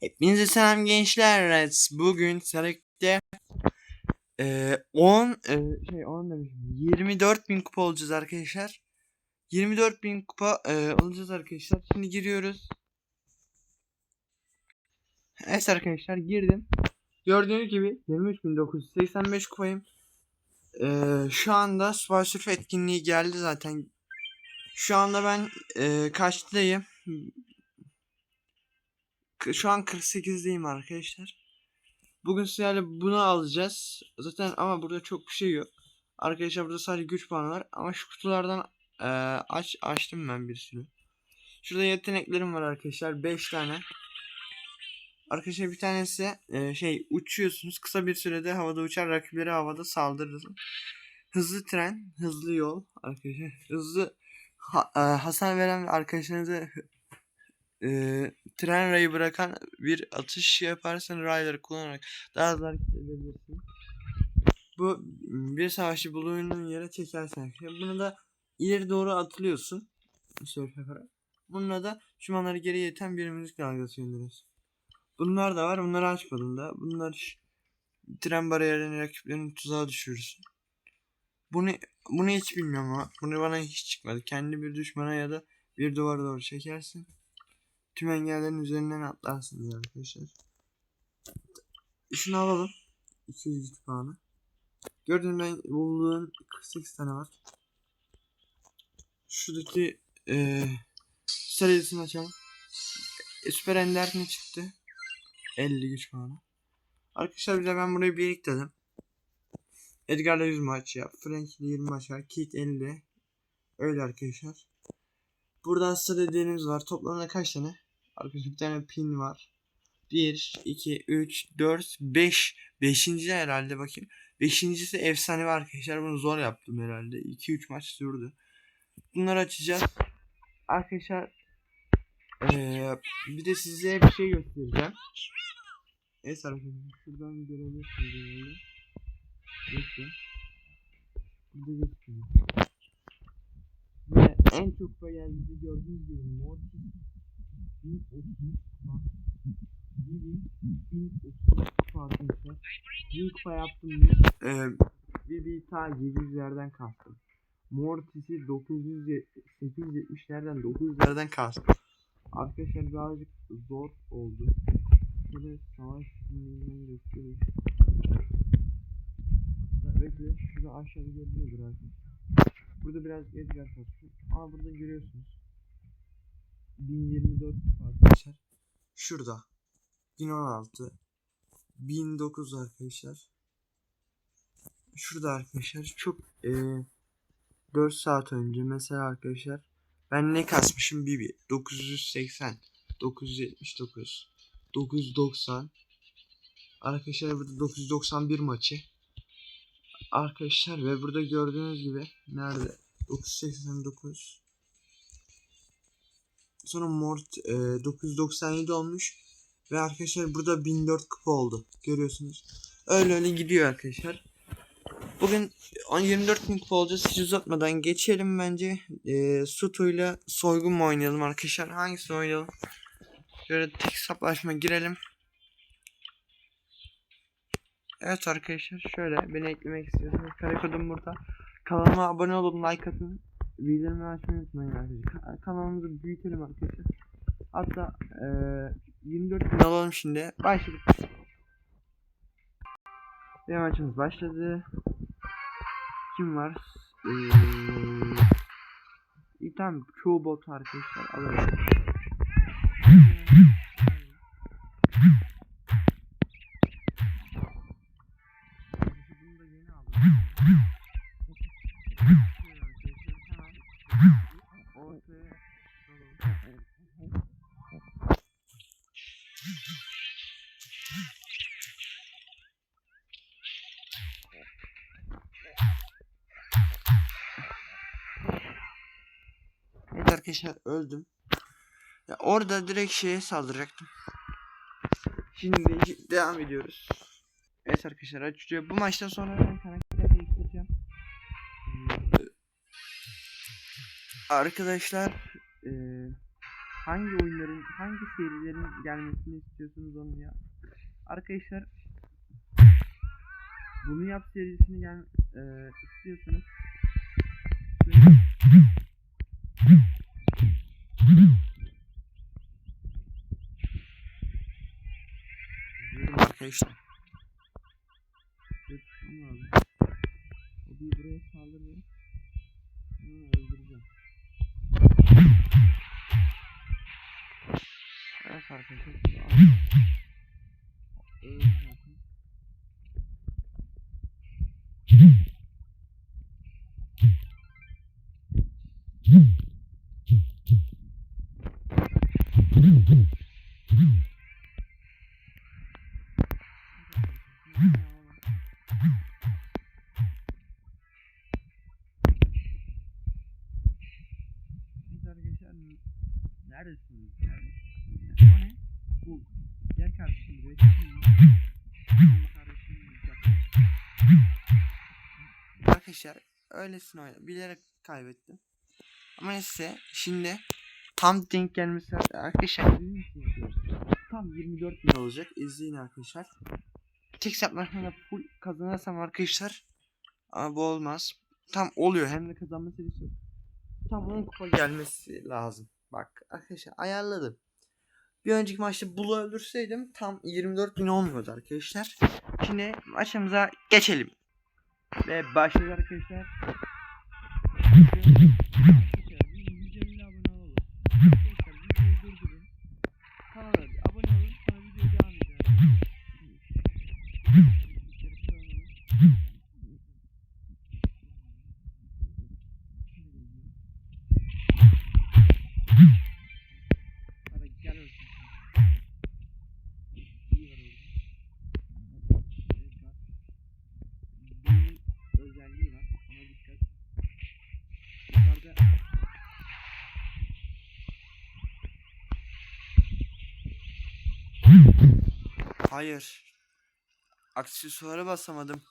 Hepinize selam gençler. Bugün Serek'te eee 10 eee, şey 10 demişim. 24 bin kupa olacağız arkadaşlar. 24 bin kupa eee, olacağız arkadaşlar. Şimdi giriyoruz. Evet arkadaşlar girdim. Gördüğünüz gibi 23.985 kupayım. Eee, şu anda Surf etkinliği geldi zaten. Şu anda ben eee kaçtayım? Şu an 48'deyim arkadaşlar. Bugün sizlerle bunu alacağız. Zaten ama burada çok bir şey yok. Arkadaşlar burada sadece güç puanı var. Ama şu kutulardan eee, aç açtım ben bir sürü. Şurada yeteneklerim var arkadaşlar. 5 tane. Arkadaşlar bir tanesi eee, şey uçuyorsunuz. Kısa bir sürede havada uçar. Rakipleri havada saldırırsın. Hızlı tren, hızlı yol arkadaşlar. Hızlı ha- eee, hasar veren arkadaşlarınıza e, tren rayı bırakan bir atış yaparsan rayları kullanarak daha hızlı hareket edebilirsin. Bu bir savaşçı bulunduğun yere çekersen. Bunu da ileri doğru atılıyorsun. Surf yaparak. Bununla da düşmanları geriye iten bir müzik dalgası gönderiyorsun. Bunlar da var. Bunları açmadım da. Bunlar tren bariyerlerini rakiplerin tuzağa düşürürsün. Bunu bunu hiç bilmiyorum ama bunu bana hiç çıkmadı. Kendi bir düşmana ya da bir duvara doğru çekersin tüm engellerin üzerinden atlarsın diyor arkadaşlar. Şunu alalım. 200 güç puanı. Gördüğün ben bulduğum 48 tane var. Şuradaki eee sayısını açalım. E, Süper Ender ne çıktı? 50 güç puanı. Arkadaşlar bir ben burayı biriktirdim. Edgar'la 100 maç yap. Frank'le 20 maç var. Kit 50. Öyle arkadaşlar. Burada hasta dediğiniz var. Toplamda kaç tane? Arkadaşlar bir tane pin var. 1, 2, 3, 4, 5. Beşinci herhalde bakayım. Beşincisi efsane var arkadaşlar. Bunu zor yaptım herhalde. 2-3 maç sürdü. Bunları açacağız. Arkadaşlar eee, bir de size bir şey göstereceğim. Evet arkadaşlar şuradan görebilirsiniz herhalde. Bekle. Burada gözüküyor. Ve en çok kupa geldiğinde gördüğünüz gibi Mortis 1033 kupa. Vivi 1033 kupa arkadaşlar. 1000 kupa yaptım. Ee, Vivi ta 700'lerden kastım. Mortis'i 900 870'lerden 900'lerden kastım. Arkadaşlar birazcık zor oldu. Şöyle savaş filminden göstereyim. Hatta bekle şurada aşağıda görünüyordur arkadaşlar. Burada biraz Edgar kasıyor. Ama burada görüyorsunuz. 1024 arkadaşlar. Şurada. 1016. 1009 arkadaşlar. Şurada arkadaşlar çok eee 4 saat önce mesela arkadaşlar ben ne kasmışım Bibi 980 979 990 Arkadaşlar burada 991 maçı Arkadaşlar ve burada gördüğünüz gibi nerede 989 Sonra Mort e, 997 olmuş ve arkadaşlar burada 1004 kupa oldu görüyorsunuz. Öyle öyle gidiyor arkadaşlar. Bugün 24 bin kupa olacağız. Hiç uzatmadan geçelim bence. E, Sutu'yla soygun mu oynayalım arkadaşlar? Hangisini oynayalım? Şöyle tek hesaplaşma girelim. Evet arkadaşlar şöyle beni eklemek istiyorsanız kare kodum burada. Kanalıma abone olun, like atın. Bildirimleri açmayı unutmayın arkadaşlar. Ka- kanalımızı büyütelim arkadaşlar. Hatta eee 24 bin alalım şimdi. Başladık. Ve maçımız başladı. Kim var? İyi tamam çoğu bot arkadaşlar alalım. Arkadaşlar öldüm. Ya orada direkt şeye saldıracaktım. Şimdi devam ediyoruz. Evet arkadaşlar açıyor. Bu maçtan sonra ben karakter değiştireceğim. Arkadaşlar eee hangi oyunların, hangi serilerin gelmesini istiyorsunuz onu ya. Arkadaşlar bunu yap serisini gel e, istiyorsanız arkadaşlar. Şöyle tutmam lazım. O bir buraya saldırıyor. Onu öldüreceğim. Evet arkadaşlar. Evet neredesiniz? Neredesiniz? O ne? Bu. Gel kardeşim buraya çıkayım. Kardeşim Arkadaşlar öylesine oynadım. Bilerek kaybettim. Ama neyse şimdi tam denk gelmesi arkadaşlar. Tam 24 bin olacak. İzleyin arkadaşlar. Tek hesaplaşmada full kazanırsam arkadaşlar ama bu olmaz. Tam oluyor hem de kazanma serisi. Tam 10 kupa gelmesi lazım. Bak arkadaşlar ayarladım. Bir önceki maçta Bull'u öldürseydim tam 24 bin olmuyordu arkadaşlar. Şimdi maçımıza geçelim. Ve başlıyoruz arkadaşlar. Hayır. Aksesuara basamadım.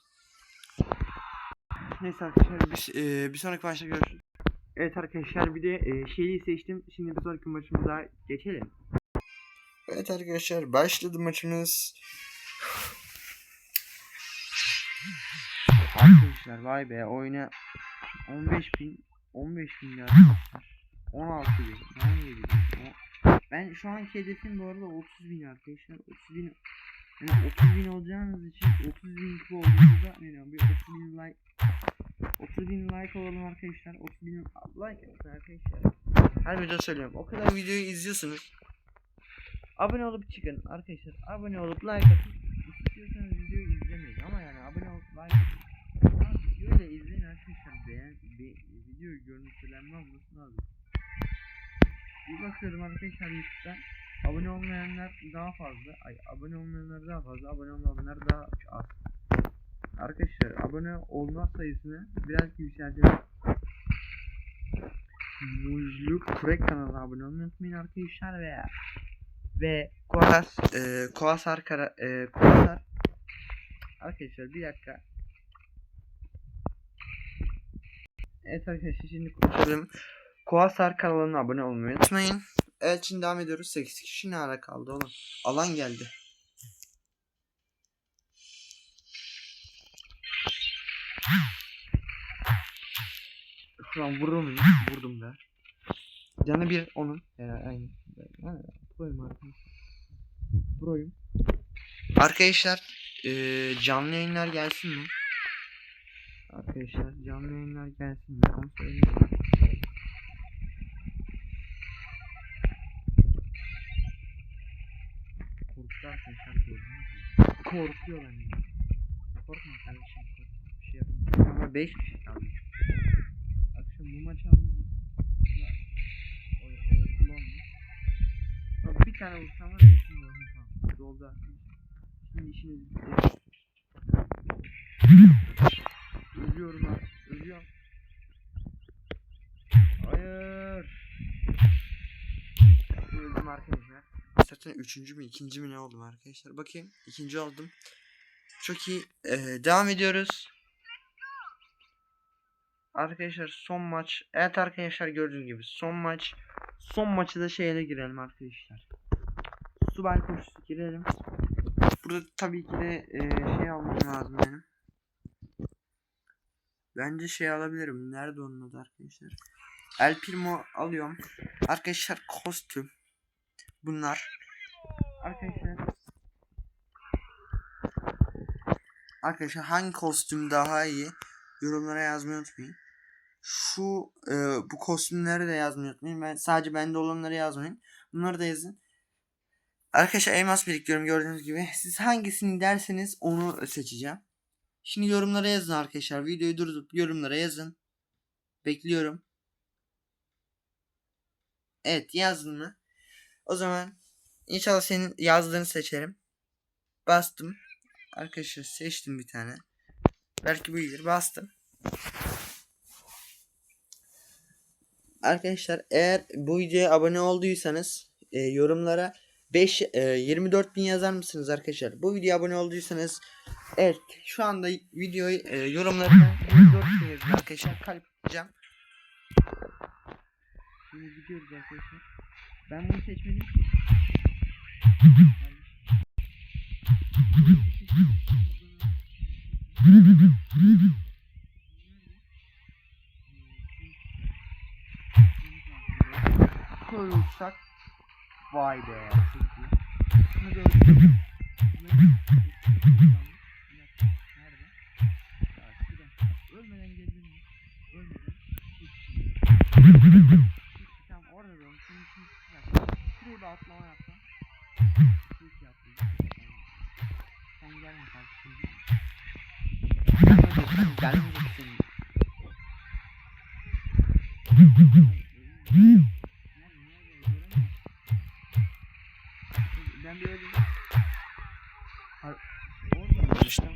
Neyse arkadaşlar bir, e, bir sonraki maçta görüşürüz. Evet arkadaşlar bir de e, şeyi seçtim. Şimdi bir sonraki maçımıza geçelim. Evet arkadaşlar başladı maçımız. Arkadaşlar vay be oyuna 15 bin 15 bin arkadaşlar 16 bin 17 bin ben şu anki hedefim bu arada 30 bin arkadaşlar 30 bin yani 30 bin olacağınız için 30 bin kupa olduğunuzda ne diyorum bir 30 bin like 30 bin like olalım arkadaşlar. 30 bin like atın arkadaşlar. Her video söylüyorum. O kadar videoyu izliyorsunuz. Abone olup çıkın arkadaşlar. Abone olup like atın. İstiyorsanız videoyu izlemeyin ama yani abone olup like atın. Videoyu da izleyin arkadaşlar. Beğen be, video görüntülenme olması lazım. Bir bakıyorum arkadaşlar YouTube'dan abone olmayanlar daha fazla ay abone olmayanlar daha fazla abone olmayanlar daha az. Arkadaşlar abone olma sayısını biraz yükseltelim. Muzluk Kurek kanalına abone olmayı unutmayın arkadaşlar ve ve Koas e, Koasar kara e, Koasar arkadaşlar bir dakika. Evet arkadaşlar şimdi konuşalım. Koasar kanalına abone olmayı unutmayın Şimdi devam ediyoruz 8 kişi ne ara kaldı oğlum alan geldi Şuran vurur muyum? Vurdum be. Canı bir onun. Yani aynı. Arkadaşlar. Arkadaşlar eee canlı yayınlar gelsin mi? Arkadaşlar canlı yayınlar gelsin mi? Onu söyleyeyim. Arkadaşlar gördünüz mü? Korkuyor bence. Korkma kardeşim korkma. Bir şey yapmayacağım. Ama 5 kişi kaldı. Akşam bu maçı almalıyız. Ya, o, o, kullandım. Bak bir tane vursam var ya şimdi oldu tamam. Doldu arkadaşlar. Şimdi işimiz bitti. Ölüyorum abi. Ölüyorum. Hayır. Zaten üçüncü mü ikinci mi ne oldum arkadaşlar. Bakayım. ikinci oldum. Çok iyi. Ee, devam ediyoruz. Arkadaşlar son maç. Evet arkadaşlar gördüğünüz gibi son maç. Son maçı da şeyle girelim arkadaşlar. Subay koşusu girelim. Burada tabii ki de e, şey almam lazım benim. Bence şey alabilirim. Nerede onun adı arkadaşlar? El Primo alıyorum. Arkadaşlar kostüm. Bunlar. Arkadaşlar. Arkadaşlar hangi kostüm daha iyi? Yorumlara yazmayı unutmayın. Şu e, bu kostümleri de yazmayı unutmayın. Ben sadece bende olanları yazmayın. Bunları da yazın. Arkadaşlar elmas biriktiriyorum gördüğünüz gibi. Siz hangisini derseniz onu seçeceğim. Şimdi yorumlara yazın arkadaşlar. Videoyu durdurup yorumlara yazın. Bekliyorum. Evet yazdın mı? O zaman inşallah senin yazdığını seçerim. Bastım. Arkadaşlar seçtim bir tane. Belki bu iyidir. Bastım. Arkadaşlar eğer bu videoya abone olduysanız e, yorumlara 5 e, 24 bin yazar mısınız arkadaşlar? Bu videoya abone olduysanız evet şu anda videoyu e, yorumlarına 24 bin yazın arkadaşlar. Kalp yapacağım. Şimdi gidiyoruz arkadaşlar. Ben bunu seçmedim ki. Şöyle uçsak. Vay be. Çok iyi. Şunu da Gelmeyeceksin. Gelmeyeceksin. Ben bir öyle... Har- Orada mı? İşte.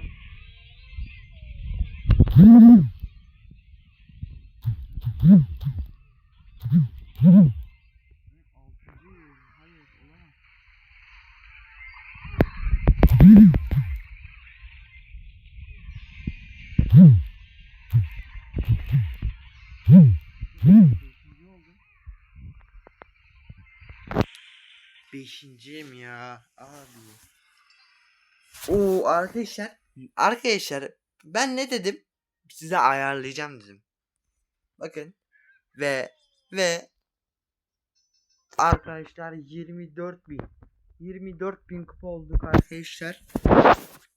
Altıncı yıl. Hayır olamaz. Beşinci oldu. Beşinciyim ya abi. Oo arkadaşlar. Arkadaşlar ben ne dedim? Size ayarlayacağım dedim. Bakın. Ve ve arkadaşlar 24 bin 24 bin kupa olduk arkadaşlar.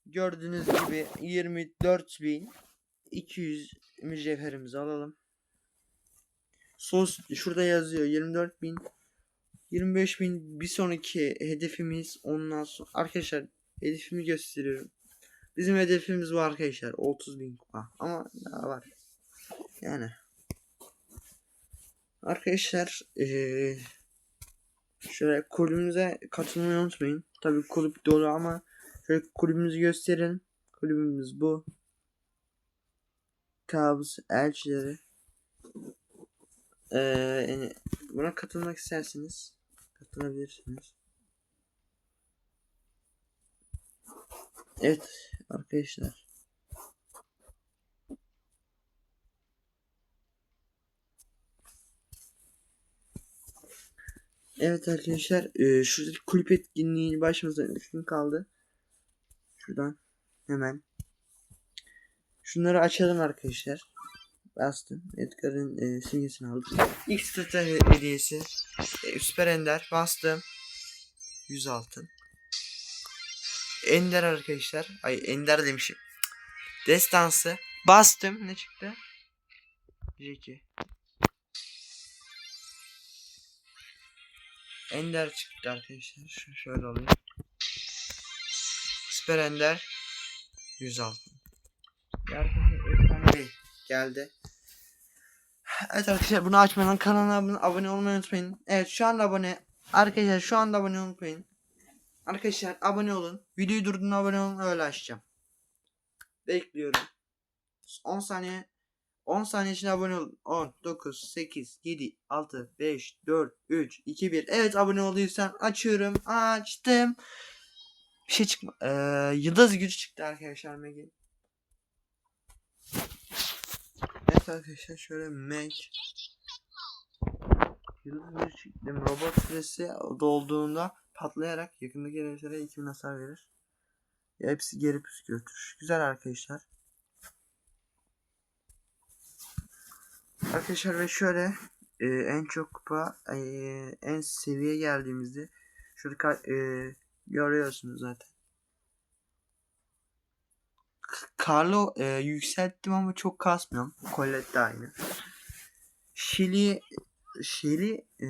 Gördüğünüz gibi 24 bin 200 mücevherimizi alalım. Sos şurada yazıyor 24 bin 25 bin bir sonraki hedefimiz ondan sonra arkadaşlar hedefimi gösteriyorum. Bizim hedefimiz var arkadaşlar 30 bin kupa ama daha var. Yani arkadaşlar eee şöyle kulübümüze katılmayı unutmayın. Tabii kulüp dolu ama şöyle kulübümüzü gösterelim. Kulübümüz bu. Kabus elçileri. Ee, buna katılmak isterseniz katılabilirsiniz. Evet arkadaşlar. Evet arkadaşlar e, şuradaki kulüp etkinliğini başımızda 3 gün kaldı. Şuradan hemen. Şunları açalım arkadaşlar. Bastım. Edgar'ın e, simgesini aldım. İlk strateji hediyesi. E, Süper Ender. Bastım. 100 altın. Ender arkadaşlar. Ay Ender demişim. Destansı. Bastım. Ne çıktı? Jeki. Ender çıktı arkadaşlar. Şu şöyle alayım. Süper Ender. 100 altın. Bir Arkadaşlar efsane değil. Geldi. Evet arkadaşlar bunu açmadan kanala abone, olmayı unutmayın. Evet şu anda abone. Arkadaşlar şu anda abone unutmayın. Arkadaşlar abone olun. Videoyu durdurun abone olun öyle açacağım. Bekliyorum. 10 saniye 10 saniye içinde abone olun. 10, 9, 8, 7, 6, 5, 4, 3, 2, 1. Evet abone olduysan açıyorum. Açtım. Bir şey çıkma. Ee, yıldız gücü çıktı arkadaşlar Meg'in. Evet arkadaşlar şöyle Meg. Yıldız bir. Robot süresi dolduğunda patlayarak yakındaki hedeflere 2000 hasar verir. Hepsi geri püskürtür. Güzel arkadaşlar. Arkadaşlar ve şöyle e, en çok kupa e, en seviye geldiğimizde şurada e, görüyorsunuz zaten. Carlo e, yükselttim ama çok kasmıyorum. Colette de aynı. Shelly Shelly e,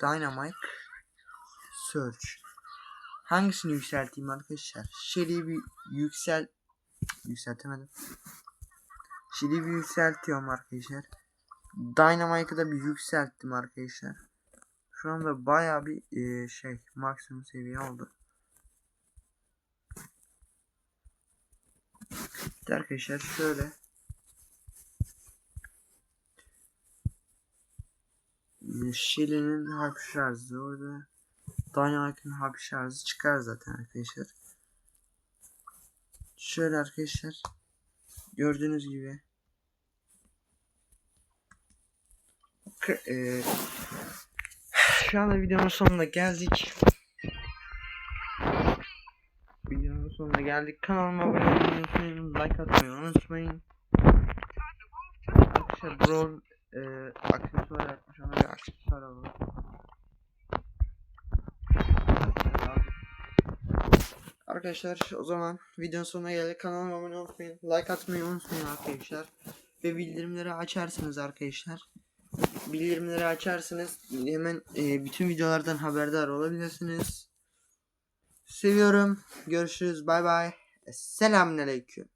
Dynamite Search. Hangisini yükselteyim arkadaşlar? Shelly'yi bir yüksel yükseltemedim. Shelly'yi bir yükseltiyorum arkadaşlar. Dynamite'ı da bir yükselttim arkadaşlar. Şu anda baya bir e, şey maksimum seviye oldu. İşte arkadaşlar. Şöyle. Shelly'nin harp şarjı orada. Dynamite'ın harp şarjı çıkar zaten arkadaşlar. Şöyle arkadaşlar. Gördüğünüz gibi. K- e, şu anda videonun sonuna geldik. Geldik. Kanalıma abone olmayı. Like atmayı unutmayın. Arkadaşlar Brawl e, aksesuar yapmış. Ona bir aksesuar alalım. Arkadaşlar o zaman videonun sonuna geldik. Kanalıma abone olmayı. Like atmayı unutmayın arkadaşlar. Ve bildirimleri açarsınız arkadaşlar bildirimleri açarsınız hemen e, bütün videolardan haberdar olabilirsiniz. Seviyorum. Görüşürüz. Bay bay. Selamünaleyküm.